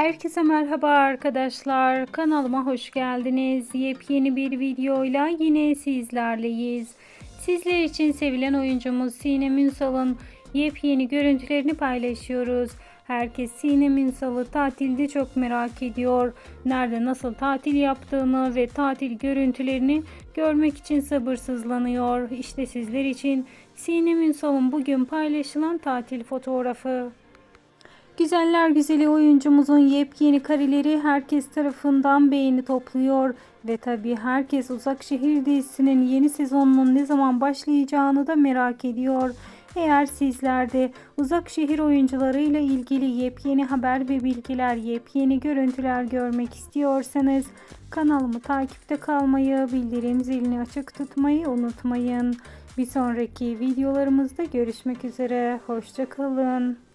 Herkese merhaba arkadaşlar. Kanalıma hoş geldiniz. Yepyeni bir videoyla yine sizlerleyiz. Sizler için sevilen oyuncumuz Sinem Ünsal'ın yepyeni görüntülerini paylaşıyoruz. Herkes Sinem Ünsal'ı tatilde çok merak ediyor. Nerede nasıl tatil yaptığını ve tatil görüntülerini görmek için sabırsızlanıyor. İşte sizler için Sinem Ünsal'ın bugün paylaşılan tatil fotoğrafı. Güzeller güzeli oyuncumuzun yepyeni kareleri herkes tarafından beğeni topluyor ve tabii herkes Uzak Şehir dizisinin yeni sezonunun ne zaman başlayacağını da merak ediyor. Eğer sizler de Uzak Şehir oyuncularıyla ilgili yepyeni haber ve bilgiler, yepyeni görüntüler görmek istiyorsanız kanalımı takipte kalmayı, bildirim zilini açık tutmayı unutmayın. Bir sonraki videolarımızda görüşmek üzere. Hoşçakalın.